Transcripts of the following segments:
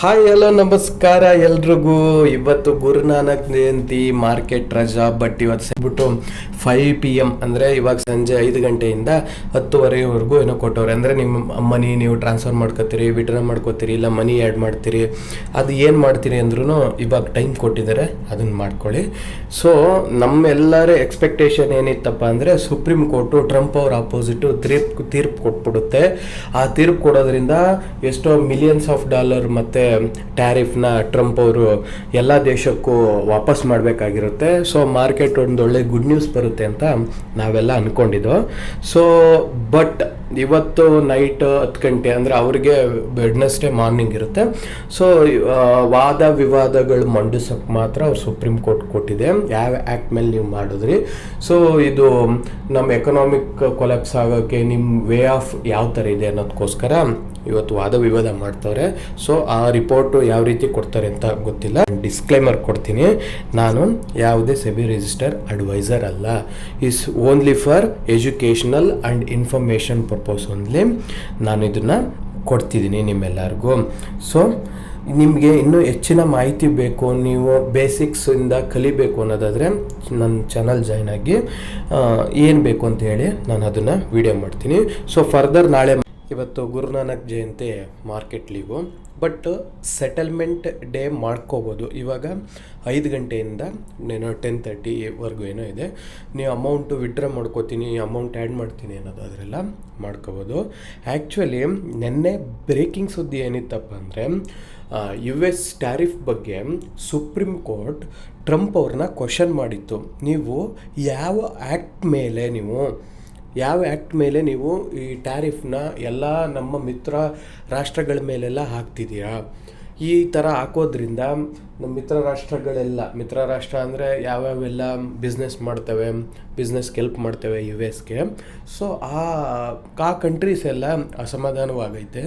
Hi, hello, ನಮಸ್ಕಾರ ಎಲ್ರಿಗೂ. ಇವತ್ತು ಗುರುನಾನಕ್ ಜಯಂತಿ, ಮಾರ್ಕೆಟ್ ರಜಾ ಬಟ್ ಇವತ್ತು ಸಿಗ್ಬಿಟ್ಟು ಫೈವ್ ಪಿ ಎಂ ಅಂದರೆ ಇವಾಗ ಸಂಜೆ ಐದು ಗಂಟೆಯಿಂದ ಹತ್ತುವರೆವರೆಗೂ ಏನೋ ಕೊಟ್ಟವ್ರೆ. ಅಂದರೆ ನಿಮ್ಮ ಮನಿ ನೀವು ಟ್ರಾನ್ಸ್ಫರ್ ಮಾಡ್ಕೋತೀರಿ ವಿಡ್ರಾ ಮಾಡ್ಕೋತೀರಿ, ಇಲ್ಲ ಮನಿ ಆ್ಯಡ್ ಮಾಡ್ತೀರಿ, ಅದು ಏನು ಮಾಡ್ತೀರಿ ಅಂದ್ರೂ ಇವಾಗ ಟೈಮ್ ಕೊಟ್ಟಿದ್ದಾರೆ ಅದನ್ನು ಮಾಡ್ಕೊಳ್ಳಿ. ಸೊ ನಮ್ಮೆಲ್ಲರ ಎಕ್ಸ್ಪೆಕ್ಟೇಷನ್ ಏನಿತ್ತಪ್ಪ ಅಂದರೆ ಸುಪ್ರೀಂ ಕೋರ್ಟು ಟ್ರಂಪ್ ಅವ್ರ ಆಪೋಸಿಟು ತೀರ್ಪು ತೀರ್ಪು ಕೊಟ್ಬಿಡುತ್ತೆ. ಆ ತೀರ್ಪು ಕೊಡೋದ್ರಿಂದ ಎಷ್ಟೋ ಮಿಲಿಯನ್ಸ್ ಆಫ್ ಡಾಲರ್ ಮತ್ತು ಟ್ಯಾರಿಫ್ನ ಟ್ರಂಪ್ ಅವರು ಎಲ್ಲ ದೇಶಕ್ಕೂ ವಾಪಸ್ ಮಾಡಬೇಕಾಗಿರುತ್ತೆ. ಸೊ ಮಾರ್ಕೆಟ್ ಒಂದು ಒಳ್ಳೆ ಗುಡ್ ನ್ಯೂಸ್ ಬರುತ್ತೆ ಅಂತ ನಾವೆಲ್ಲ ಅಂದ್ಕೊಂಡಿದ್ದು ಸೊ ಬಟ್ ಇವತ್ತು ನೈಟ್ ಹತ್ತು ಗಂಟೆ ಅಂದರೆ ಅವ್ರಿಗೆ ವೆಡ್ನೆಸ್ಡೇ ಮಾರ್ನಿಂಗ್ ಇರುತ್ತೆ. ಸೊ ವಾದ ವಿವಾದಗಳು ಮಂಡಿಸೋಕ್ಕೆ ಮಾತ್ರ ಅವ್ರು ಸುಪ್ರೀಂ ಕೋರ್ಟ್ ಕೊಟ್ಟಿದೆ. ಯಾವ ಆ್ಯಕ್ಟ್ ಮೇಲೆ ನೀವು ಮಾಡಿದ್ರಿ. ಸೊ ಇದು ನಮ್ಮ ಎಕನಾಮಿಕ್ ಕೊಲಾಪ್ಸ್ ಆಗೋಕ್ಕೆ ನಿಮ್ಮ ವೇ ಆಫ್ ಯಾವ ಥರ ಇದೆ ಅನ್ನೋದಕ್ಕೋಸ್ಕರ ಇವತ್ತು ವಾದ ವಿವಾದ ಮಾಡ್ತವ್ರೆ. ಸೊ ಆ ರಿಪೋರ್ಟು ಯಾವ ರೀತಿ ಕೊಡ್ತಾರೆ ಅಂತ ಗೊತ್ತಿಲ್ಲ. ಡಿಸ್ಕ್ಲೈಮರ್ ಕೊಡ್ತೀನಿ. ನಾನು ಯಾವುದೇ ಸೆಬಿ ರಿಜಿಸ್ಟರ್ ಅಡ್ವೈಸರ್ ಅಲ್ಲ. Is only for educational and information purpose only ನಾನು ಇದನ್ನು ಕೊಡ್ತಿದ್ದೀನಿ ನಿಮ್ಮೆಲ್ಲರಿಗೂ. ಸೊ ನಿಮಗೆ ಇನ್ನೂ ಹೆಚ್ಚಿನ ಮಾಹಿತಿ ಬೇಕು, ನೀವು ಬೇಸಿಕ್ಸಿಂದ ಕಲಿಬೇಕು ಅನ್ನೋದಾದರೆ ನನ್ನ ಚಾನಲ್ ಜಾಯ್ನ್ ಆಗಿ ಏನು ಬೇಕು ಅಂತ ಹೇಳಿ ನಾನು ಅದನ್ನು ವಿಡಿಯೋ ಮಾಡ್ತೀನಿ. ಸೊ ಫರ್ದರ್ ನಾಳೆ ಇವತ್ತು Guru Nanak Jayanti market leave but settlement day ಮಾಡ್ಕೋಬೋದು. ಇವಾಗ ಐದು ಗಂಟೆಯಿಂದ, ಏನೋ ಟೆನ್ ತರ್ಟಿವರೆಗೂ ಏನೋ ಇದೆ. ನೀವು ಅಮೌಂಟು ವಿಡ್ರಾ ಮಾಡ್ಕೋತೀನಿ ಅಮೌಂಟ್ ಆ್ಯಡ್ ಮಾಡ್ತೀನಿ ಅನ್ನೋದು ಅದರೆಲ್ಲ ಮಾಡ್ಕೋಬೋದು. ಆ್ಯಕ್ಚುಲಿ ನಿನ್ನೆ ಬ್ರೇಕಿಂಗ್ ಸುದ್ದಿ ಏನಿತ್ತಪ್ಪ ಅಂದರೆ ಯು ಎಸ್ ಟ್ಯಾರಿಫ್ ಬಗ್ಗೆ ಸುಪ್ರೀಂ ಕೋರ್ಟ್ ಟ್ರಂಪ್ ಅವ್ರನ್ನ ಕ್ವಶನ್ ಮಾಡಿತ್ತು. ನೀವು ಯಾವ ಆ್ಯಕ್ಟ್ ಮೇಲೆ ನೀವು ಯಾವ ಆ್ಯಕ್ಟ್ ಮೇಲೆ ನೀವು ಈ ಟ್ಯಾರಿಫ್ನ ಎಲ್ಲ ನಮ್ಮ ಮಿತ್ರ ರಾಷ್ಟ್ರಗಳ ಮೇಲೆಲ್ಲ ಹಾಕ್ತಿದ್ದೀರಾ ಈ ಥರ ಹಾಕೋದ್ರಿಂದ ನಮ್ಮ ಮಿತ್ರ ರಾಷ್ಟ್ರಗಳೆಲ್ಲ, ಮಿತ್ರ ರಾಷ್ಟ್ರ ಅಂದರೆ ಯಾವ್ಯಾವೆಲ್ಲ ಬಿಸ್ನೆಸ್ ಮಾಡ್ತವೆ ಬಿಸ್ನೆಸ್ಗೆ ಹೆಲ್ಪ್ ಮಾಡ್ತವೆ ಯು ಎಸ್ಗೆ ಸೊ ಆ ಆ ಕಂಟ್ರೀಸ್ ಎಲ್ಲ ಅಸಮಾಧಾನವಾಗೈತೆ.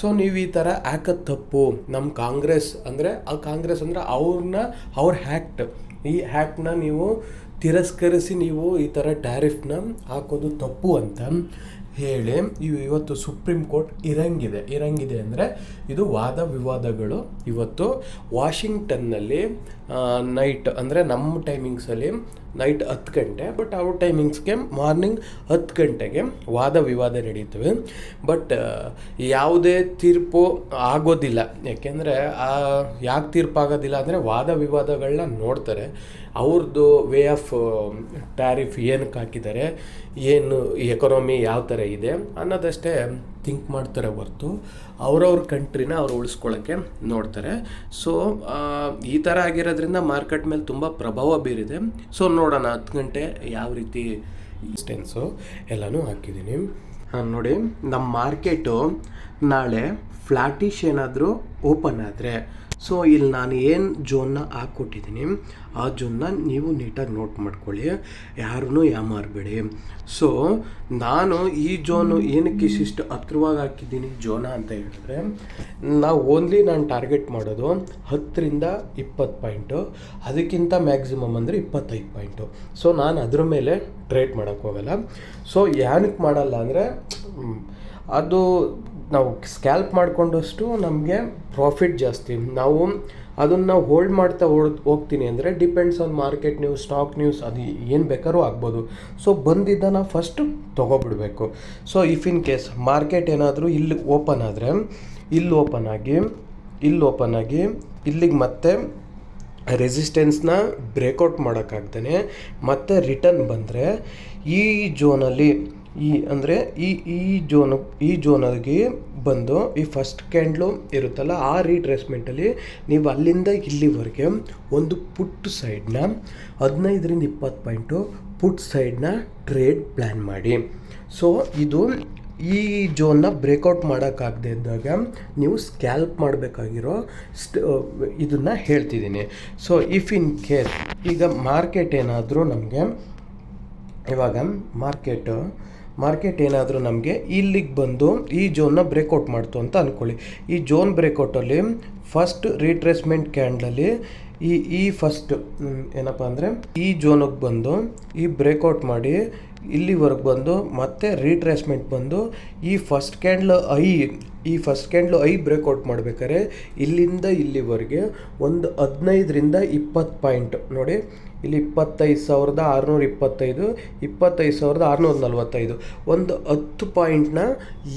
ಸೊ ನೀವು ಈ ಥರ ಹಾಕೋದು ತಪ್ಪು. ನಮ್ಮ ಕಾಂಗ್ರೆಸ್ ಅಂದರೆ, ಆ ಕಾಂಗ್ರೆಸ್ ಅಂದರೆ ಅವ್ರನ್ನ ಅವ್ರ ಹ್ಯಾಕ್ಟ್ ಈ ಹ್ಯಾಕ್ಟ್ನ ನೀವು ತಿರಸ್ಕರಿಸಿ ನೀವು ಈ ಥರ ಟ್ಯಾರಿಫ್ನ ಹಾಕೋದು ತಪ್ಪು ಅಂತ ಹೇಳಿ ಇವು ಇವತ್ತು ಸುಪ್ರೀಂ ಕೋರ್ಟ್ ಇರಂಗಿದೆ. ಇರಂಗಿದೆ ಅಂದರೆ ಇದು ವಾದ ವಿವಾದಗಳು. ಇವತ್ತು ವಾಷಿಂಗ್ಟನ್ನಲ್ಲಿ ನೈಟ್ ಅಂದರೆ ನಮ್ಮ ಟೈಮಿಂಗ್ಸಲ್ಲಿ ನೈಟ್ ಹತ್ತು ಗಂಟೆ ಬಟ್ ಅವ್ರ ಟೈಮಿಂಗ್ಸ್ಗೆ ಮಾರ್ನಿಂಗ್ ಹತ್ತು ಗಂಟೆಗೆ ವಾದ ವಿವಾದ ನಡೀತವೆ. ಬಟ್ ಯಾವುದೇ ತೀರ್ಪು ಆಗೋದಿಲ್ಲ. ಯಾಕೆಂದರೆ ಯಾಕೆ ತೀರ್ಪು ಆಗೋದಿಲ್ಲ ಅಂದರೆ ವಾದ ವಿವಾದಗಳನ್ನ ನೋಡ್ತಾರೆ. ಅವ್ರದ್ದು ವೇ ಆಫ್ ಟ್ಯಾರಿಫ್ ಏನಕ್ಕೆ ಹಾಕಿದ್ದಾರೆ, ಏನು ಎಕನಾಮಿ ಯಾವ ಥರ ಇದೆ ಅನ್ನೋದಷ್ಟೇ ಥಿಂಕ್ ಮಾಡ್ತಾರೆ ಹೊರತು ಅವ್ರವ್ರ ಕಂಟ್ರಿನ ಅವ್ರು ಉಳಿಸ್ಕೊಳ್ಳೋಕ್ಕೆ ನೋಡ್ತಾರೆ. ಸೊ ಈ ಥರ ಆಗಿರೋದ್ರಿಂದ ಮಾರ್ಕೆಟ್ ಮೇಲೆ ತುಂಬ ಪ್ರಭಾವ ಬೀರಿದೆ. ಸೊ ನೋಡೋಣ ಹತ್ತು ಗಂಟೆ ಯಾವ ರೀತಿ ಸ್ಟೆನ್ಸು ಎಲ್ಲನೂ ಹಾಕಿದ್ದೀನಿ. ಹಾಂ, ನೋಡಿ, ನಮ್ಮ ಮಾರ್ಕೆಟು ನಾಳೆ ಫ್ಲಾಟಿಶ್ ಏನಾದರೂ ಓಪನ್ ಆದರೆ ಸೊ ಇಲ್ಲಿ ನಾನು ಏನು ಜೋನ್ನ ಹಾಕ್ಕೊಟ್ಟಿದ್ದೀನಿ, ಆ ಜೋನ್ನ ನೀವು ನೀಟಾಗಿ ನೋಟ್ ಮಾಡ್ಕೊಳ್ಳಿ. ಯಾರೂ ಯಾಮಾರಬೇಡಿ. ಸೊ ನಾನು ಈ ಜೋನು ಏನಕ್ಕೆ ಇಷ್ಟಿಷ್ಟು ಹತ್ರವಾಗಿ ಹಾಕಿದ್ದೀನಿ ಜೋನ ಅಂತ ಹೇಳಿದ್ರೆ, ನಾವು ಓನ್ಲಿ ನಾನು ಟಾರ್ಗೆಟ್ ಮಾಡೋದು ಹತ್ತರಿಂದ ಇಪ್ಪತ್ತು ಪಾಯಿಂಟು ಅದಕ್ಕಿಂತ ಮ್ಯಾಕ್ಸಿಮಮ್ ಅಂದರೆ ಇಪ್ಪತ್ತೈದು ಪಾಯಿಂಟು ಸೊ ನಾನು ಅದ್ರ ಮೇಲೆ ಟ್ರೇಟ್ ಮಾಡೋಕ್ಕೋಗಲ್ಲ ಸೊ ಏನಕ್ಕೆ ಮಾಡಲ್ಲ ಅಂದರೆ ಅದು ನಾವು ಸ್ಕ್ಯಾಲ್ಪ್ ಮಾಡಿಕೊಂಡಷ್ಟು ನಮಗೆ ಪ್ರಾಫಿಟ್ ಜಾಸ್ತಿ. ನಾವು ಅದನ್ನು ಹೋಲ್ಡ್ ಮಾಡ್ತಾ ಹೋಡ್ ಹೋಗ್ತೀನಿ ಅಂದರೆ depends on market news stock news ಅದು ಏನು ಬೇಕಾದ್ರೂ ಆಗ್ಬೋದು. ಸೊ ಬಂದಿದ್ದನ್ನು first ತೊಗೊಬಿಡ್ಬೇಕು. So if in case market ಏನಾದರೂ ಇಲ್ಲಿ ಓಪನ್ ಆದರೆ, ಇಲ್ಲಿ ಓಪನ್ ಆಗಿ, ಇಲ್ಲಿ ಓಪನ್ ಆಗಿ, ಇಲ್ಲಿಗೆ ಮತ್ತೆ ರೆಸಿಸ್ಟೆನ್ಸ್ನ ಬ್ರೇಕೌಟ್ ಮಾಡೋಕ್ಕಾಗ್ತಾನೆ ಮತ್ತೆ ರಿಟರ್ನ್ ಬಂದರೆ ಈ ಜೋನಲ್ಲಿ ಈ ಅಂದರೆ ಈ ಈ ಜೋನು, ಈ ಜೋನಿಗೆ ಬಂದು ಈ ಫಸ್ಟ್ ಕ್ಯಾಂಡ್ಲು ಇರುತ್ತಲ್ಲ, ಆ ರೀಟ್ರೇಸ್ಮೆಂಟಲ್ಲಿ ನೀವು ಅಲ್ಲಿಂದ ಇಲ್ಲಿವರೆಗೆ ಒಂದು ಪುಟ್ ಸೈಡ್ನ ಹದಿನೈದರಿಂದ ಇಪ್ಪತ್ತು ಪಾಯಿಂಟು ಪುಟ್ ಸೈಡ್ನ ಟ್ರೇಡ್ ಪ್ಲ್ಯಾನ್ ಮಾಡಿ. ಸೊ ಇದು ಈ ಜೋನ್ನ ಬ್ರೇಕೌಟ್ ಮಾಡೋಕ್ಕಾಗದೇ ಇದ್ದಾಗ ನೀವು ಸ್ಕ್ಯಾಲ್ಪ್ ಮಾಡಬೇಕಾಗಿರೋ ಸ್ಟ್ ಇದನ್ನು ಹೇಳ್ತಿದ್ದೀನಿ. ಸೊ ಇಫ್ ಇನ್ ಕೇಸ್ ಈಗ ಮಾರ್ಕೆಟ್ ಏನಾದರೂ ನಮಗೆ ಇವಾಗ ಮಾರ್ಕೆಟು ಮಾರ್ಕೆಟ್ ಏನಾದರೂ ನಮಗೆ ಇಲ್ಲಿಗೆ ಬಂದು ಈ ಜೋನ್ನ ಬ್ರೇಕೌಟ್ ಮಾಡ್ತು ಅಂತ ಅಂದ್ಕೊಳ್ಳಿ ಈ ಜೋನ್ ಬ್ರೇಕೌಟಲ್ಲಿ ಫಸ್ಟ್ ರೀಟ್ರೆಸ್ಮೆಂಟ್ ಕ್ಯಾಂಡಲಲ್ಲಿ ಈ ಈ ಫಸ್ಟ್ ಏನಪ್ಪ ಅಂದರೆ ಈ ಜೋನಿಗೆ ಬಂದು ಈ ಬ್ರೇಕೌಟ್ ಮಾಡಿ ಇಲ್ಲಿವರೆಗೆ ಬಂದು ಮತ್ತೆ ರೀಟ್ರೆಸ್ಮೆಂಟ್ ಬಂದು ಈ ಫಸ್ಟ್ ಕ್ಯಾಂಡ್ಲ್ ಐ ಈ ಫಸ್ಟ್ ಕ್ಯಾಂಡ್ಲು ಐ ಬ್ರೇಕ್ಔಟ್ ಮಾಡ್ಬೇಕಾದ್ರೆ ಇಲ್ಲಿಂದ ಇಲ್ಲಿವರೆಗೆ ಒಂದು ಹದಿನೈದರಿಂದ ಇಪ್ಪತ್ತು ಪಾಯಿಂಟ್ ನೋಡಿ. ಇಲ್ಲಿ ಇಪ್ಪತ್ತೈದು ಸಾವಿರದ ಆರುನೂರ ಇಪ್ಪತ್ತೈದು ಇಪ್ಪತ್ತೈದು ಸಾವಿರದ ಆರುನೂರ ನಲ್ವತ್ತೈದು. ಒಂದು ಹತ್ತು ಪಾಯಿಂಟ್ನ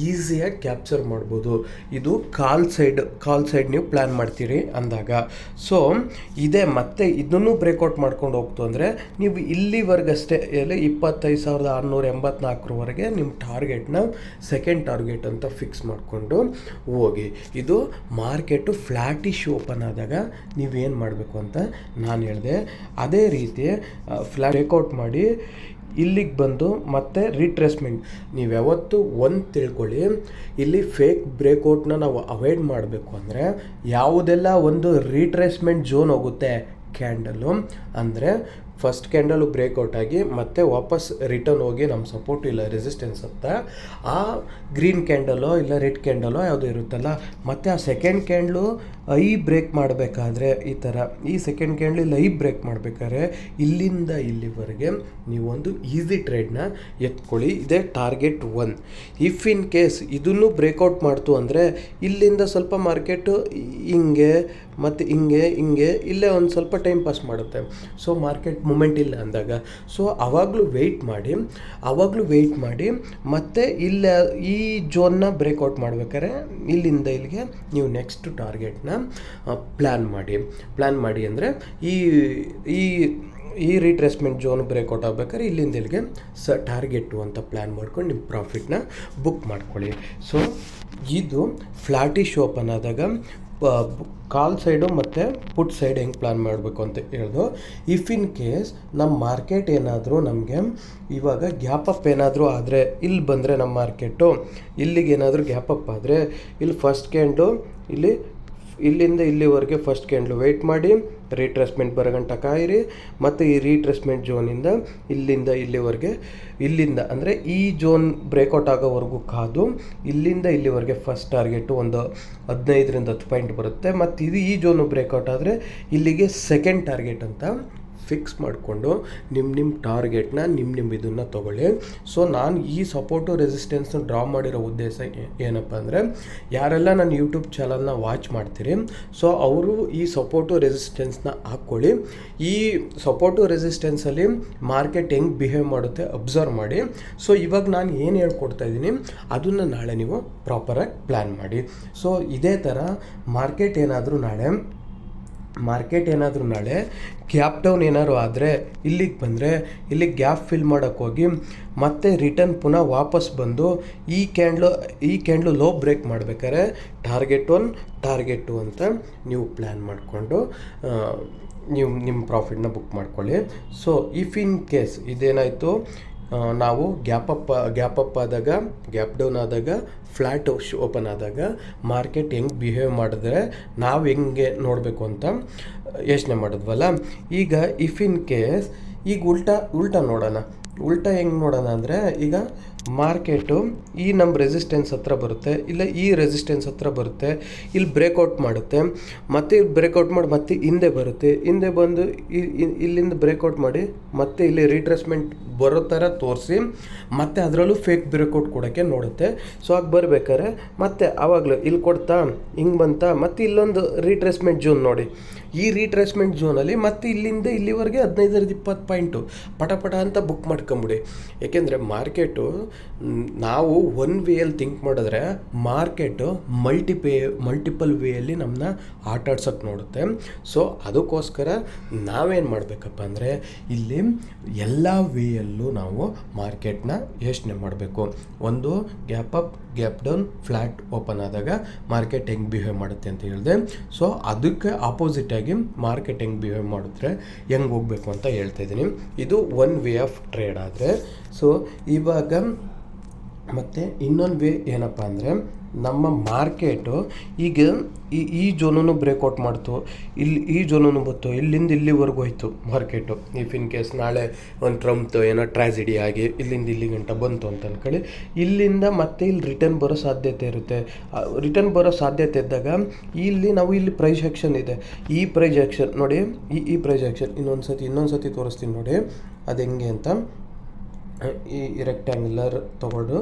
ಈಸಿಯಾಗಿ ಕ್ಯಾಪ್ಚರ್ ಮಾಡ್ಬೋದು. ಇದು ಕಾಲ್ ಸೈಡ್ ಕಾಲ್ ಸೈಡ್ ನೀವು ಪ್ಲ್ಯಾನ್ ಮಾಡ್ತೀರಿ ಅಂದಾಗ. ಸೊ ಇದೇ ಮತ್ತೆ ಇದನ್ನು ಬ್ರೇಕ್ಔಟ್ ಮಾಡ್ಕೊಂಡು ಹೋಗ್ತು ಅಂದರೆ ನೀವು ಇಲ್ಲಿವರೆಗಷ್ಟೇ ಎಲ್ಲಿ ಇಪ್ಪತ್ತೈದು ಸಾವಿರದ ಆರುನೂರ ಎಂಬತ್ನಾಲ್ಕರವರೆಗೆ ನಿಮ್ಮ ಟಾರ್ಗೆಟ್ನ ಸೆಕೆಂಡ್ ಟಾರ್ಗೆಟ್ ಅಂತ ಫಿಕ್ಸ್ ಮಾಡಿಕೊಂಡು ಹೋಗಿ. ಇದು ಮಾರ್ಕೆಟು ಫ್ಲ್ಯಾಟಿಶ್ ಓಪನ್ ಆದಾಗ ನೀವೇನು ಮಾಡಬೇಕು ಅಂತ ನಾನು ಹೇಳಿದೆ. ಅದೇ ರೀತಿ ಫ್ಲ್ಯಾಟ್ ಬ್ರೇಕೌಟ್ ಮಾಡಿ ಇಲ್ಲಿಗೆ ಬಂದು ಮತ್ತೆ ರಿಟ್ರೆಸ್ಮೆಂಟ್ ನೀವು ಯಾವತ್ತು ಒಂದು ತಿಳ್ಕೊಳ್ಳಿ, ಇಲ್ಲಿ ಫೇಕ್ ಬ್ರೇಕ್ಔಟ್ನ ನಾವು ಅವಾಯ್ಡ್ ಮಾಡಬೇಕು ಅಂದರೆ ಯಾವುದೆಲ್ಲ ಒಂದು ರಿಟ್ರೆಸ್ಮೆಂಟ್ ಝೋನ್ ಹೋಗುತ್ತೆ ಕ್ಯಾಂಡಲು ಅಂದರೆ ಫಸ್ಟ್ ಕ್ಯಾಂಡಲು ಬ್ರೇಕ್ಔಟ್ ಆಗಿ ಮತ್ತೆ ವಾಪಸ್ ರಿಟರ್ನ್ ಹೋಗಿ ನಮ್ಮ ಸಪೋರ್ಟ್ ಇಲ್ಲ ರೆಸಿಸ್ಟೆನ್ಸ್ ಅಂತ. ಆ ಗ್ರೀನ್ ಕ್ಯಾಂಡಲೋ ಇಲ್ಲ ರೆಡ್ ಕ್ಯಾಂಡಲೋ ಯಾವುದೋ ಇರುತ್ತಲ್ಲ, ಮತ್ತು ಆ ಸೆಕೆಂಡ್ ಕ್ಯಾಂಡ್ಲು ಐ ಬ್ರೇಕ್ ಮಾಡಬೇಕಾದ್ರೆ ಈ ಥರ ಈ ಸೆಕೆಂಡ್ ಕ್ಯಾಂಡ್ಲು ಇಲ್ಲ ಐ ಬ್ರೇಕ್ ಮಾಡಬೇಕಾದ್ರೆ ಇಲ್ಲಿಂದ ಇಲ್ಲಿವರೆಗೆ ನೀವೊಂದು ಈಸಿ ಟ್ರೇಡ್ನ ಎತ್ಕೊಳ್ಳಿ. ಇದೇ target one if in case ಇದನ್ನು ಬ್ರೇಕೌಟ್ ಮಾಡ್ತು ಅಂದರೆ ಇಲ್ಲಿಂದ ಸ್ವಲ್ಪ ಮಾರ್ಕೆಟು ಹಿಂಗೆ, ಮತ್ತು ಹಿಂಗೆ ಹಿಂಗೆ, ಇಲ್ಲೇ ಒಂದು ಸ್ವಲ್ಪ ಟೈಮ್ ಪಾಸ್ ಮಾಡುತ್ತೆ. ಸೊ ಮಾರ್ಕೆಟ್ ಮೂಮೆಂಟ್ ಇಲ್ಲ ಅಂದಾಗ. ಸೊ ಆವಾಗಲೂ ವೆಯ್ಟ್ ಮಾಡಿ ಆವಾಗಲೂ ವೆಯ್ಟ್ ಮಾಡಿ, ಮತ್ತು ಇಲ್ಲ, ಈ ಜೋನ್ನ ಬ್ರೇಕ್ಔಟ್ ಮಾಡ್ಬೇಕಾದ್ರೆ ಇಲ್ಲಿಂದ ಇಲ್ಲಿಗೆ ನೀವು ನೆಕ್ಸ್ಟ್ ಟಾರ್ಗೆಟ್ನ ಪ್ಲ್ಯಾನ್ ಮಾಡಿ. ಪ್ಲ್ಯಾನ್ ಮಾಡಿ ಅಂದರೆ ಈ ಈ ಈ ರೀಟ್ರೆಸ್ಮೆಂಟ್ ಜೋನ್ ಬ್ರೇಕ್ಔಟ್ ಆಗ್ಬೇಕಾದ್ರೆ ಇಲ್ಲಿಂದ ಇಲ್ಲಿಗೆ ಸ ಟಾರ್ಗೆಟು ಅಂತ ಪ್ಲ್ಯಾನ್ ಮಾಡ್ಕೊಂಡು ನಿಮ್ಮ ಪ್ರಾಫಿಟ್ನ ಬುಕ್ ಮಾಡ್ಕೊಳ್ಳಿ. ಸೊ ಇದು ಫ್ಲಾಟಿಶ್ ಓಪನ್ ಆದಾಗ ಕಾಲ್ ಸೈಡು ಮತ್ತು ಪುಟ್ ಸೈಡ್ ಹೆಂಗೆ ಪ್ಲ್ಯಾನ್ ಮಾಡಬೇಕು ಅಂತ ಹೇಳ್ದು. ಇಫ್ ಇನ್ ಕೇಸ್ ನಮ್ಮ ಮಾರ್ಕೆಟ್ ಏನಾದರೂ ನಮಗೆ ಇವಾಗ ಗ್ಯಾಪ್ ಅಪ್ ಏನಾದರೂ ಆದರೆ ಇಲ್ಲಿ ಬಂದರೆ ನಮ್ಮ ಮಾರ್ಕೆಟು ಇಲ್ಲಿಗೆ ಏನಾದರೂ ಗ್ಯಾಪ್ ಅಪ್ ಆದರೆ ಇಲ್ಲಿ ಫಸ್ಟ್ ಕ್ಯಾಂಡು ಇಲ್ಲಿ ಇಲ್ಲಿಂದ ಇಲ್ಲಿವರೆಗೆ ಫಸ್ಟ್ ಕ್ಯಾಂಡ್ಲು ವೆಯ್ಟ್ ಮಾಡಿ ರೀಟ್ರೆಸ್ಮೆಂಟ್ ಬರಗಂಟ ಕಾಯಿರಿ, ಮತ್ತು ಈ ರೀಟ್ರೆಸ್ಮೆಂಟ್ ಜೋನಿಂದ ಇಲ್ಲಿಂದ ಇಲ್ಲಿವರೆಗೆ, ಇಲ್ಲಿಂದ ಅಂದರೆ ಈ ಜೋನ್ ಬ್ರೇಕೌಟ್ ಆಗೋವರೆಗೂ ಕಾದು, ಇಲ್ಲಿಂದ ಇಲ್ಲಿವರೆಗೆ ಫಸ್ಟ್ ಟಾರ್ಗೆಟು ಒಂದು ಹದಿನೈದರಿಂದ ಹತ್ತು ಪಾಯಿಂಟ್ ಬರುತ್ತೆ. ಮತ್ತು ಇದು ಈ ಝೋನು ಬ್ರೇಕೌಟ್ ಆದರೆ ಇಲ್ಲಿಗೆ ಸೆಕೆಂಡ್ ಟಾರ್ಗೆಟ್ ಅಂತ ಫಿಕ್ಸ್ ಮಾಡಿಕೊಂಡು ನಿಮ್ಮ ನಿಮ್ಮ ಟಾರ್ಗೆಟ್ನ ನಿಮ್ಮ ನಿಮ್ಮ ಇದನ್ನು ತೊಗೊಳ್ಳಿ. ಸೊ ನಾನು ಈ ಸಪೋರ್ಟು ರೆಸಿಸ್ಟೆನ್ಸ್ನ ಡ್ರಾ ಮಾಡಿರೋ ಉದ್ದೇಶ ಏನಪ್ಪ ಅಂದರೆ, ಯಾರೆಲ್ಲ ನನ್ನ ಯೂಟ್ಯೂಬ್ ಚಾನಲ್ನ ವಾಚ್ ಮಾಡ್ತೀರಿ ಸೊ ಅವರು ಈ ಸಪೋರ್ಟು ರೆಸಿಸ್ಟೆನ್ಸ್ನ ಹಾಕ್ಕೊಳ್ಳಿ. ಈ ಸಪೋರ್ಟು ರೆಸಿಸ್ಟೆನ್ಸಲ್ಲಿ ಮಾರ್ಕೆಟ್ ಹೆಂಗೆ ಬಿಹೇವ್ ಮಾಡುತ್ತೆ ಅಬ್ಸರ್ವ್ ಮಾಡಿ. ಸೊ ಇವಾಗ ನಾನು ಏನು ಹೇಳ್ಕೊಡ್ತಾ ಇದ್ದೀನಿ ಅದನ್ನು ನಾಳೆ ನೀವು ಪ್ರಾಪರಾಗಿ ಪ್ಲ್ಯಾನ್ ಮಾಡಿ. ಸೊ ಇದೇ ಥರ ಮಾರ್ಕೆಟ್ ಏನಾದರೂ ನಾಳೆ ಮಾರ್ಕೆಟ್ ಏನಾದರೂ ನಾಳೆ ಗ್ಯಾಪ್ ಡೌನ್ ಏನಾದ್ರು ಆದರೆ ಇಲ್ಲಿಗೆ ಬಂದರೆ ಇಲ್ಲಿ ಗ್ಯಾಪ್ ಫಿಲ್ ಮಾಡೋಕ್ಕೆ ಹೋಗಿ ಮತ್ತೆ ರಿಟರ್ನ್ ಪುನಃ ವಾಪಸ್ ಬಂದು ಈ ಕ್ಯಾಂಡ್ಲು ಈ ಕ್ಯಾಂಡ್ಲು ಲೋ ಬ್ರೇಕ್ ಮಾಡ್ಬೇಕಾದ್ರೆ ಟಾರ್ಗೆಟ್ ಒನ್, ಟಾರ್ಗೆಟ್ ಟು ಅಂತ ನೀವು ಪ್ಲ್ಯಾನ್ ಮಾಡಿಕೊಂಡು ನೀವು, ನಿಮ್ಮ ಪ್ರಾಫಿಟ್ನ ಬುಕ್ ಮಾಡ್ಕೊಳ್ಳಿ. ಸೊ, ಇಫ್ ಇನ್ ಕೇಸ್ ಇದೇನಾಯಿತು ನಾವು ಗ್ಯಾಪ್ ಅಪ್ ಗ್ಯಾಪ್ ಅಪ್ ಆದಾಗ, ಗ್ಯಾಪ್ ಡೌನ್ ಆದಾಗ ಫ್ಲ್ಯಾಟ್ ಓಪನ್ ಆದಾಗ, ಮಾರ್ಕೆಟ್ ಹೆಂಗೆ ಬಿಹೇವ್ ಮಾಡಿದ್ರೆ ನಾವು ಹೆಂಗೆ ನೋಡಬೇಕು ಅಂತ ಯೋಚನೆ ಮಾಡಿದ್ವಲ್ಲ? ಈಗ ಇಫ್ ಇನ್ ಕೇಸ್ ಈಗ ಉಲ್ಟಾ ಉಲ್ಟಾ ನೋಡೋಣ. ಉಲ್ಟಾ ಹೆಂಗೆ ನೋಡೋಣ ಅಂದರೆ, ಈಗ ಮಾರ್ಕೆಟು ಈ ನಮ್ಮ ರೆಸಿಸ್ಟೆನ್ಸ್ ಹತ್ರ ಬರುತ್ತೆ, ಇಲ್ಲ ಈ ರೆಸಿಸ್ಟೆನ್ಸ್ ಹತ್ರ ಬರುತ್ತೆ, ಇಲ್ಲಿ ಬ್ರೇಕ್ಔಟ್ ಮಾಡುತ್ತೆ, ಮತ್ತೆ ಬ್ರೇಕ್ಔಟ್ ಮಾಡಿ, ಮತ್ತೆ ಹಿಂದೆ ಬರುತ್ತೆ, ಹಿಂದೆ ಬಂದು ಇಲ್ಲಿಂದ ಬ್ರೇಕ್ಔಟ್ ಮಾಡಿ, ಮತ್ತೆ ಇಲ್ಲಿ ರೀಟ್ರೆಸ್ಮೆಂಟ್ ಬರೋ ಥರ ತೋರಿಸಿ, ಮತ್ತೆ ಅದರಲ್ಲೂ ಫೇಕ್ ಬ್ರೇಕ್ಔಟ್ ಕೊಡೋಕ್ಕೆ ನೋಡುತ್ತೆ. ಸೊ ಆಗ ಬರಬೇಕಾದ್ರೆ, ಮತ್ತೆ ಆವಾಗಲೂ ಇಲ್ಲಿ ಕೊಡ್ತಾ, ಹಿಂಗೆ ಬಂತಾ, ಮತ್ತೆ ಇಲ್ಲೊಂದು ರಿಟ್ರೆಸ್ಮೆಂಟ್ ಜೂನ್ ನೋಡಿ. ಈ ರೀಟ್ರೇಸ್ಮೆಂಟ್ ಝೋನಲ್ಲಿ ಮತ್ತೆ ಇಲ್ಲಿಂದ ಇಲ್ಲಿವರೆಗೆ ಹದಿನೈದರಿಂದ ಇಪ್ಪತ್ತು ಪಾಯಿಂಟು ಪಟ ಪಟ ಅಂತ ಬುಕ್ ಮಾಡ್ಕೊಂಬಿಡಿ. ಏಕೆಂದರೆ ಮಾರ್ಕೆಟು ನಾವು ಒನ್ ವೇಯಲ್ಲಿ ಥಿಂಕ್ ಮಾಡಿದ್ರೆ ಮಾರ್ಕೆಟು ಮಲ್ಟಿಪೇ ಮಲ್ಟಿಪಲ್ ವೇಯಲ್ಲಿ ನಮ್ಮನ್ನ ಆಟ ಆಡ್ಸೋಕ್ಕೆ ನೋಡುತ್ತೆ. ಸೊ ಅದಕ್ಕೋಸ್ಕರ ನಾವೇನು ಮಾಡಬೇಕಪ್ಪ ಅಂದರೆ ಇಲ್ಲಿ ಎಲ್ಲ ವೇಯಲ್ಲೂ ನಾವು ಮಾರ್ಕೆಟ್ನ ಯೋಚನೆ ಮಾಡಬೇಕು. ಒಂದು gap up gap down flat open ಆದಾಗ ಮಾರ್ಕೆಟ್ ಹೆಂಗೆ ಬಿಹೇವ್ ಮಾಡುತ್ತೆ ಅಂತ ಹೇಳಿದೆ. ಸೊ ಅದಕ್ಕೆ ಆಪೋಸಿಟ್ ಆಗಿ ಮಾರ್ಕೆಟ್ ಹೆಂಗೆ ಬಿಹೇವ್ ಮಾಡಿದ್ರೆ ಹೆಂಗೆ ಹೋಗಬೇಕು ಅಂತ ಹೇಳ್ತಾ ಇದ್ದೀನಿ. ಇದು ಒನ್ ವೇ ಆಫ್ ಟ್ರೇಡ್ ಆದರೆ. ಸೊ ಇವಾಗ ಮತ್ತು ಇನ್ನೊಂದು ವೇ ಏನಪ್ಪ ಅಂದರೆ ನಮ್ಮ ಮಾರ್ಕೆಟು ಈಗ ಈ ಈ ಜೋನನ್ನು ಬ್ರೇಕೌಟ್ ಮಾಡ್ತು. ಇಲ್ಲಿ ಈ ಜೋನನ್ನು ಬಂತು. ಇಲ್ಲಿಂದ ಇಲ್ಲಿವರೆಗೂ ಹೋಯ್ತು ಮಾರ್ಕೆಟು. ಇಫ್ ಇನ್ ಕೇಸ್ ನಾಳೆ ಒಂದು ಟ್ರಂಪ್ತು ಏನೋ ಟ್ರಾಜಿಡಿ ಆಗಿ ಇಲ್ಲಿಂದ ಇಲ್ಲಿ ಗಂಟ ಬಂತು ಅಂತ ಅಂದ್ಕೊಳ್ಳಿ ಇಲ್ಲಿಂದ ಮತ್ತೆ ಇಲ್ಲಿ ರಿಟರ್ನ್ ಬರೋ ಸಾಧ್ಯತೆ ಇರುತ್ತೆ. ರಿಟರ್ನ್ ಬರೋ ಸಾಧ್ಯತೆ ಇದ್ದಾಗ ಇಲ್ಲಿ ನಾವು ಇಲ್ಲಿ ಪ್ರೈಸ್ ಆ್ಯಕ್ಷನ್ ಇದೆ. ಈ ಪ್ರೈಸ್ ಆ್ಯಕ್ಷನ್ ನೋಡಿ, ಈ ಈ ಪ್ರೈಸ್ ಆ್ಯಕ್ಷನ್ ಇನ್ನೊಂದು ಸತಿ ಇನ್ನೊಂದು ಸತಿ ತೋರಿಸ್ತೀನಿ ನೋಡಿ. ಅದು ಹೆಂಗೆ ಅಂತ. ಈ ರೆಕ್ಟ್ಯಾಂಗ್ಯುಲರ್ ತೊಗೊಂಡು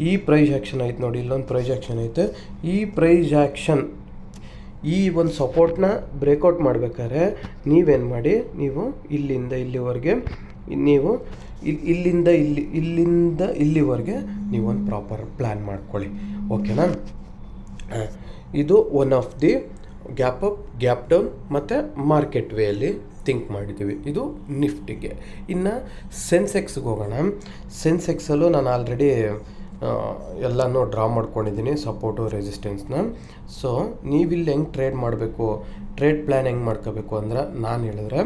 ಈ ಪ್ರೈಸ್ ಆ್ಯಕ್ಷನ್ ಐತೆ ನೋಡಿ, ಇಲ್ಲೊಂದು ಪ್ರೈಸ್ ಆ್ಯಕ್ಷನ್ ಐತೆ. ಈ ಪ್ರೈಸ್ ಆ್ಯಕ್ಷನ್ ಈ ಒಂದು ಸಪೋರ್ಟ್ನ ಬ್ರೇಕೌಟ್ ಮಾಡ್ಬೇಕಾದ್ರೆ ನೀವೇನು ಮಾಡಿ, ನೀವು ಇಲ್ಲಿಂದ ಇಲ್ಲಿವರೆಗೆ, ನೀವು ಇಲ್- ಇಲ್ಲಿಂದ ಇಲ್ಲಿ, ಇಲ್ಲಿಂದ ಇಲ್ಲಿವರೆಗೆ ನೀವು ಒಂದು ಪ್ರಾಪರ್ ಪ್ಲ್ಯಾನ್ ಮಾಡ್ಕೊಳ್ಳಿ ಓಕೆನಾ ಇದು one of the gap up, gap down ಮತ್ತು ಮಾರ್ಕೆಟ್ ವೇಯಲ್ಲಿ ಥಿಂಕ್ ಮಾಡಿದ್ದೀವಿ. ಇದು ನಿಫ್ಟಿಗೆ. ಇನ್ನು ಸೆನ್ಸೆಕ್ಸ್ಗೆ ಹೋಗೋಣ. ಸೆನ್ಸೆಕ್ಸಲ್ಲೂ ನಾನು ಆಲ್ರೆಡಿ ಎಲ್ಲನೂ ಡ್ರಾ ಮಾಡ್ಕೊಂಡಿದ್ದೀನಿ, ಸಪೋರ್ಟು, ರೆಸಿಸ್ಟೆನ್ಸ್ನ. ಸೊ, ನೀವಿಲ್ಲಿ ಹೆಂಗೆ ಟ್ರೇಡ್ ಮಾಡಬೇಕು, ಟ್ರೇಡ್ ಪ್ಲ್ಯಾನ್ ಹೆಂಗೆ ಮಾಡ್ಕೋಬೇಕು ಅಂದ್ರೆ ನಾನು ಹೇಳಿದ್ರೆ,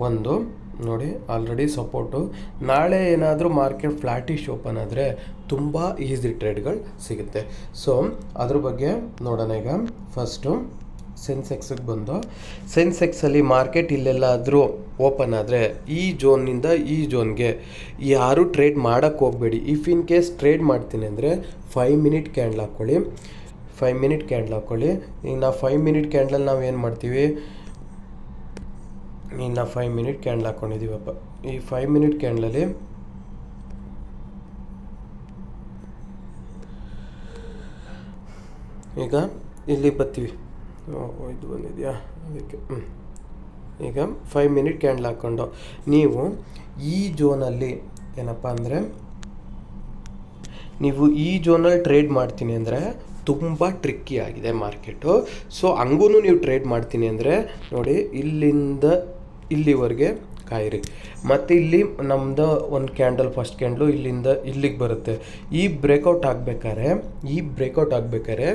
ಒಂದು, ನೋಡಿ, ಆಲ್ರೆಡಿ ಸಪೋರ್ಟು. ನಾಳೆ ಏನಾದರೂ ಮಾರ್ಕೆಟ್ ಫ್ಲ್ಯಾಟಿಶ್ ಓಪನ್ ಆದರೆ ತುಂಬ ಈಸಿ ಟ್ರೇಡ್ಗಳು ಸಿಗುತ್ತೆ. ಸೊ, ಅದ್ರ ಬಗ್ಗೆ ನೋಡೋಣ ಈಗ. ಫಸ್ಟು ಸೆನ್ಸೆಕ್ಸಿಗೆ ಬಂದು ಸೆನ್ಸೆಕ್ಸಲ್ಲಿ ಮಾರ್ಕೆಟ್ ಇಲ್ಲೆಲ್ಲಾದರೂ ಓಪನ್ ಆದರೆ ಈ ಜೋನ್ನಿಂದ ಈ ಜೋನ್ಗೆ ಯಾರೂ ಟ್ರೇಡ್ ಮಾಡೋಕ್ಕೆ ಹೋಗಬೇಡಿ. ಇಫ್ ಇನ್ ಕೇಸ್ ಟ್ರೇಡ್ ಮಾಡ್ತೀನಿ ಅಂದರೆ ಫೈವ್ ಮಿನಿಟ್ ಕ್ಯಾಂಡ್ಲ್ ಹಾಕ್ಕೊಳ್ಳಿ ಫೈವ್ ಮಿನಿಟ್ ಕ್ಯಾಂಡ್ಲ್ ಹಾಕ್ಕೊಳ್ಳಿ ಈಗ ನಾವು ಫೈವ್ ಮಿನಿಟ್ ಕ್ಯಾಂಡ್ಲಲ್ಲಿ ನಾವು ಏನು ಮಾಡ್ತೀವಿ? ಇನ್ನು ಫೈವ್ ಮಿನಿಟ್ ಕ್ಯಾಂಡ್ಲ್ ಹಾಕ್ಕೊಂಡಿದ್ದೀವಪ್ಪ ಈ ಫೈವ್ ಮಿನಿಟ್ ಕ್ಯಾಂಡ್ಲಲ್ಲಿ ಈಗ ಇಲ್ಲಿ ಬರ್ತೀವಿ. ಇದು ಬಂದಿದೆಯಾ? ಅದಕ್ಕೆ ಈಗ ಫೈವ್ ಮಿನಿಟ್ ಕ್ಯಾಂಡ್ಲ್ ಹಾಕ್ಕೊಂಡು ನೀವು ಈ ಜೋನಲ್ಲಿ ಏನಪ್ಪ ಅಂದರೆ, ನೀವು ಈ ಜೋನಲ್ಲಿ ಟ್ರೇಡ್ ಮಾಡ್ತೀನಿ ಅಂದರೆ ತುಂಬ ಟ್ರಿಕ್ಕಿ ಆಗಿದೆ ಮಾರ್ಕೆಟು ಸೊ ಹಂಗೂ ನೀವು ಟ್ರೇಡ್ ಮಾಡ್ತೀನಿ ಅಂದರೆ, ನೋಡಿ, ಇಲ್ಲಿಂದ ಇಲ್ಲಿವರೆಗೆ ಕಾಯಿರಿ. ಮತ್ತು ಇಲ್ಲಿ ನಮ್ಮದು ಒಂದು ಕ್ಯಾಂಡಲ್ ಫಸ್ಟ್ ಕ್ಯಾಂಡ್ಲು ಇಲ್ಲಿಂದ ಇಲ್ಲಿಗೆ ಬರುತ್ತೆ. ಈ ಬ್ರೇಕೌಟ್ ಆಗಬೇಕಾದ್ರೆ, ಈ ಬ್ರೇಕೌಟ್ ಆಗಬೇಕಾದ್ರೆ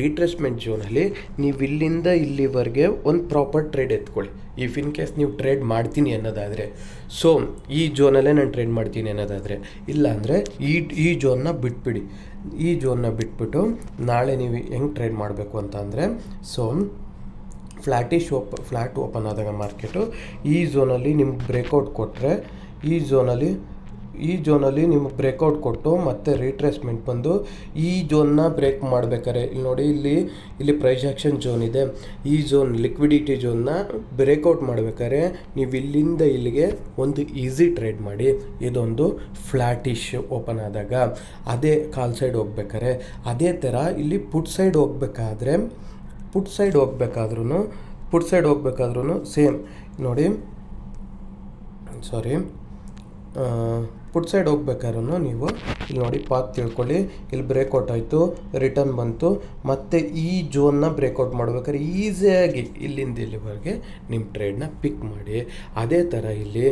ರೀಟ್ರೇಸ್ಮೆಂಟ್ ಜೋನಲ್ಲಿ ನೀವು ಇಲ್ಲಿಂದ ಇಲ್ಲಿವರೆಗೆ ಒಂದು ಪ್ರಾಪರ್ ಟ್ರೇಡ್ ಎತ್ಕೊಳ್ಳಿ. ಇಫ್ ಇನ್ ಕೇಸ್ ನೀವು ಟ್ರೇಡ್ ಮಾಡ್ತೀನಿ ಅನ್ನೋದಾದರೆ. ಸೊ ಈ ಜೋನಲ್ಲೇ ನಾನು ಟ್ರೇಡ್ ಮಾಡ್ತೀನಿ ಅನ್ನೋದಾದರೆ. ಇಲ್ಲ ಅಂದರೆ ಈ ಈ ಜೋನ್ನ ಬಿಟ್ಬಿಡಿ. ಈ ಜೋನ್ನ ಬಿಟ್ಬಿಟ್ಟು ನಾಳೆ ನೀವು ಹೆಂಗೆ ಟ್ರೇಡ್ ಮಾಡಬೇಕು ಅಂತ ಅಂದರೆ ಸೊ ಫ್ಲ್ಯಾಟಿಶ್ ಓಪ್ ಫ್ಲ್ಯಾಟ್ ಓಪನ್ ಆದಾಗ ಮಾರ್ಕೆಟು, ಈ ಝೋನಲ್ಲಿ ನಿಮ್ಗೆ ಬ್ರೇಕೌಟ್ ಕೊಟ್ಟರೆ ಈ ಝೋನಲ್ಲಿ ಈ ಝೋನಲ್ಲಿ ನಿಮ್ಗೆ ಬ್ರೇಕೌಟ್ ಕೊಟ್ಟು ಮತ್ತೆ ರೀಟ್ರೆಸ್ಮೆಂಟ್ ಬಂದು, ಈ ಝೋನ್ನ ಬ್ರೇಕ್ ಮಾಡ್ಬೇಕಾರೆ ಇಲ್ಲಿ ನೋಡಿ, ಇಲ್ಲಿ ಇಲ್ಲಿ ಪ್ರೈಸ್ ಆಕ್ಷನ್ ಝೋನ್ ಇದೆ. ಈ ಝೋನ್ ಲಿಕ್ವಿಡಿಟಿ ಝೋನ್ನ ಬ್ರೇಕೌಟ್ ಮಾಡ್ಬೇಕಾದ್ರೆ, ನೀವು ಇಲ್ಲಿಂದ ಇಲ್ಲಿಗೆ ಒಂದು ಈಸಿ ಟ್ರೇಡ್ ಮಾಡಿ. ಇದೊಂದು ಫ್ಲ್ಯಾಟಿಶ್ ಓಪನ್ ಆದಾಗ. ಅದೇ ಕಾಲ್ ಸೈಡ್ ಹೋಗ್ಬೇಕಾರೆ ಅದೇ ಥರ ಇಲ್ಲಿ ಪುಟ್ ಸೈಡ್ ಹೋಗ್ಬೇಕಾದ್ರೆ ಪುಟ್ ಸೈಡ್ ಹೋಗ್ಬೇಕಾದ್ರೂ ಪುಟ್ ಸೈಡ್ ಹೋಗ್ಬೇಕಾದ್ರೂ ಸೇಮ್. ನೋಡಿ ಸಾರಿ ಪುಟ್ ಸೈಡ್ ಹೋಗ್ಬೇಕಾದ್ರೂ ನೀವು ಇಲ್ಲಿ ನೋಡಿ, ಪಾತ್ ತಿಳ್ಕೊಳ್ಳಿ. ಇಲ್ಲಿ ಬ್ರೇಕೌಟ್ ಆಯಿತು ರಿಟರ್ನ್ ಬಂತು. ಮತ್ತು ಈ ಜೋನ್ನ ಬ್ರೇಕೌಟ್ ಮಾಡ್ಬೇಕಾದ್ರೆ ಈಸಿಯಾಗಿ ಇಲ್ಲಿಂದ ಇಲ್ಲಿವರೆಗೆ ನಿಮ್ಮ ಟ್ರೇಡ್ನ ಪಿಕ್ ಮಾಡಿ. ಅದೇ ಥರ ಇಲ್ಲಿ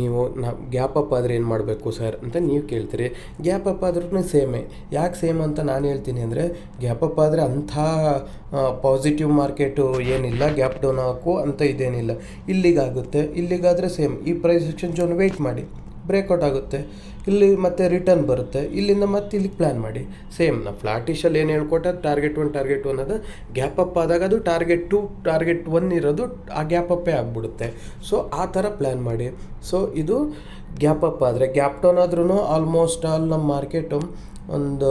ನೀವು ನಾ ಗ್ಯಾಪ್ ಅಪ್ ಆದರೆ ಏನು ಮಾಡಬೇಕು ಸರ್ ಅಂತ ನೀವು ಕೇಳ್ತೀರಿ. ಗ್ಯಾಪ್ ಅಪ್ ಆದ್ರೂ ಸೇಮೇ ಯಾಕೆ ಸೇಮ್ ಅಂತ ನಾನು ಹೇಳ್ತೀನಿ ಅಂದರೆ ಗ್ಯಾಪ್ ಅಪ್ ಆದರೆ ಅಂಥ ಪಾಸಿಟಿವ್ ಮಾರ್ಕೆಟು ಏನಿಲ್ಲ ಗ್ಯಾಪ್ ಡೌನ್ ಹಾಕು ಅಂತ ಇದೇನಿಲ್ಲ. ಇಲ್ಲಿಗಾಗುತ್ತೆ, ಇಲ್ಲಿಗಾದರೆ ಸೇಮ್ ಈ ಪ್ರೈಸ್ ಸೆಕ್ಷನ್ ಜೋನ್ ವೆಯ್ಟ್ ಮಾಡಿ. ಬ್ರೇಕೌಟ್ ಆಗುತ್ತೆ. ಇಲ್ಲಿ ಮತ್ತೆ ರಿಟರ್ನ್ ಬರುತ್ತೆ. ಇಲ್ಲಿಂದ ಮತ್ತೆ ಇಲ್ಲಿ ಪ್ಲ್ಯಾನ್ ಮಾಡಿ. ಸೇಮ್ ನಾ ಫ್ಲಾಟಿಶಲ್ಲಿ ಏನು ಹೇಳ್ಕೊಟ್ಟ ಟಾರ್ಗೆಟ್ ಒನ್ ಟಾರ್ಗೆಟ್ ಒನ್ ಅದು ಗ್ಯಾಪ್ ಅಪ್ ಆದಾಗ ಅದು ಟಾರ್ಗೆಟ್ ಟು ಟಾರ್ಗೆಟ್ ಒನ್ ಇರೋದು ಆ ಗ್ಯಾಪ್ ಅಪ್ಪೇ ಆಗಿಬಿಡುತ್ತೆ. ಸೊ ಆ ಥರ ಪ್ಲ್ಯಾನ್ ಮಾಡಿ. ಸೊ ಇದು ಗ್ಯಾಪ್ ಅಪ್ ಆದರೆ ಗ್ಯಾಪ್ ಡೌನ್ ಆದ್ರೂ ಆಲ್ಮೋಸ್ಟ್ ಆಲ್ ನಮ್ಮ ಮಾರ್ಕೆಟು ಒಂದು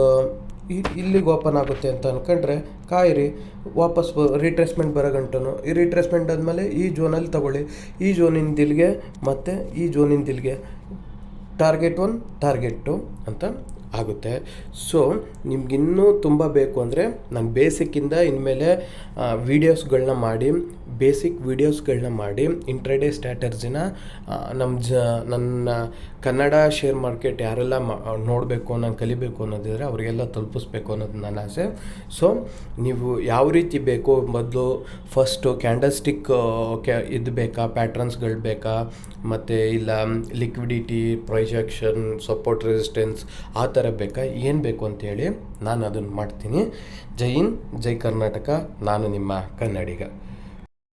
ಇಲ್ಲಿಗೆ ಓಪನ್ ಆಗುತ್ತೆ ಅಂತ ಅಂದ್ಕೊಂಡ್ರೆ ಕಾಯಿರಿ, ವಾಪಸ್ ರಿಟ್ರೇಸ್ಮೆಂಟ್ ಬರೋ ಗಂಟನು. ಈ ರಿಟ್ರೆಸ್ಮೆಂಟ್ ಆದಮೇಲೆ ಈ ಜೋನಲ್ಲಿ ತಗೊಳ್ಳಿ. ಈ ಜೋನಿಂದ ಇಲ್ಲಿಗೆ ಮತ್ತು ಈ ಜೋನಿಂದ ಇಲ್ಲಿಗೆ. ಟಾರ್ಗೆಟ್ ಒನ್ ಟಾರ್ಗೆಟ್ ಟು ಅಂತ ಆಗುತ್ತೆ. ಸೊ ನಿಮ್ಗಿನ್ನೂ ತುಂಬ ಬೇಕು ಅಂದರೆ ನಾನು ಬೇಸಿಕ್ಕಿಂದ ಇನ್ಮೇಲೆ ವೀಡಿಯೋಸ್ಗಳನ್ನ ಮಾಡಿ, ಬೇಸಿಕ್ ವೀಡಿಯೋಸ್ಗಳನ್ನ ಮಾಡಿ ಇಂಟ್ರಡೇ ಸ್ಟ್ಯಾಟರ್ಜಿನ ನಮ್ಮ ಜ, ನನ್ನ ಕನ್ನಡ ಶೇರ್ ಮಾರ್ಕೆಟ್ ಯಾರೆಲ್ಲ ಮಾ, ನೋಡಬೇಕು ನಾನು ಕಲಿಬೇಕು ಅನ್ನೋದಿದ್ರೆ ಅವರಿಗೆಲ್ಲ ತಲುಪಿಸ್ಬೇಕು ಅನ್ನೋದು ನನ್ನ ಆಸೆ. ಸೊ ನೀವು ಯಾವ ರೀತಿ ಬೇಕು ಮೊದಲು ಫಸ್ಟು ಕ್ಯಾಂಡಲ್ ಸ್ಟಿಕ್ ಕ್ಯಾ ಇದು ಬೇಕಾ ಪ್ಯಾಟ್ರನ್ಸ್ಗಳು ಬೇಕಾ, ಮತ್ತು ಇಲ್ಲ ಲಿಕ್ವಿಡಿಟಿ ಪ್ರೊಜೆಕ್ಷನ್ ಸಪೋರ್ಟ್ ರೆಸಿಸ್ಟೆನ್ಸ್ ಆ ಥರ ಬೇಕಾ? ಏನು ಬೇಕು ಅಂತೇಳಿ ನಾನು ಅದನ್ನು ಮಾಡ್ತೀನಿ. ಜೈ ಹಿಂದ್ ಜೈ ಕರ್ನಾಟಕ. ನಾನು ನಿಮ್ಮ ಕನ್ನಡಿಗ.